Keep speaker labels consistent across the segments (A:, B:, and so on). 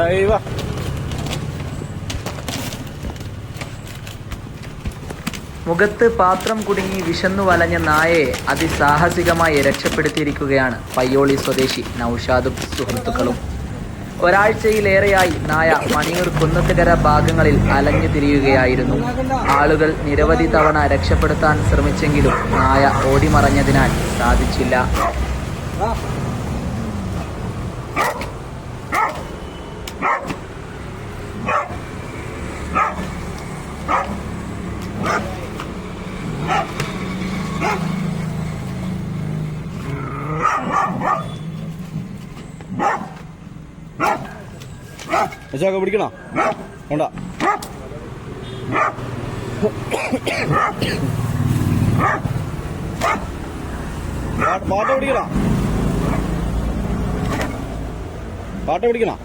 A: Va.
B: മുഖത്ത് പാത്രം കുടുങ്ങി വിശന്നു വലഞ്ഞ നായയെ അതിസാഹസികമായി രക്ഷപ്പെടുത്തിയിരിക്കുകയാണ് പയ്യോളി സ്വദേശി നൌഷാദും സുഹൃത്തുക്കളും. ഒരാഴ്ചയിലേറെയായി നായ മണിയൂർ കുന്നത്തുകര ഭാഗങ്ങളിൽ അലഞ്ഞു തിരിയുകയായിരുന്നു. ആളുകൾ നിരവധി തവണ രക്ഷപ്പെടുത്താൻ ശ്രമിച്ചെങ്കിലും നായ ഓടിമറഞ്ഞതിനാൽ സാധിച്ചില്ല.
A: അശോക പിടിക്കണോ? വേണ്ട. പാട്ട് പിടിക്കണോ? പാട്ട് പിടിക്കണോ?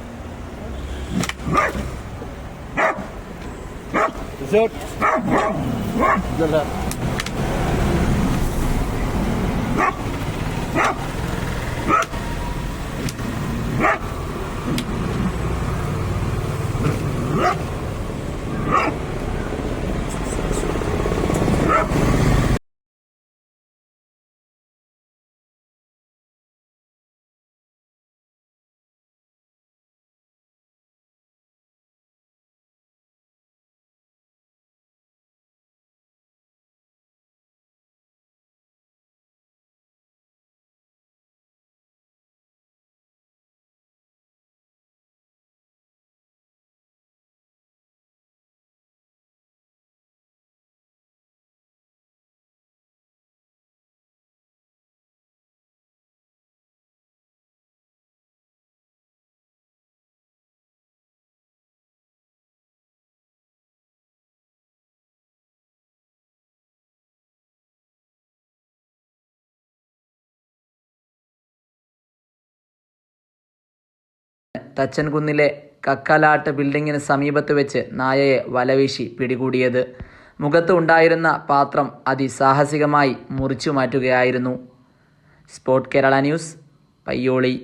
A: ഇതല്ല
B: തച്ചൻകുന്നിലെ കക്കലാട്ട് ബിൽഡിങ്ങിന് സമീപത്ത് വെച്ച് നായയെ വലവീശി പിടികൂടിയത്. മുഖത്ത് ഉണ്ടായിരുന്ന പാത്രം അതിസാഹസികമായി മുറിച്ചു മാറ്റുകയായിരുന്നു സ്പോട്ട് കേരള ന്യൂസ് പയ്യോളി.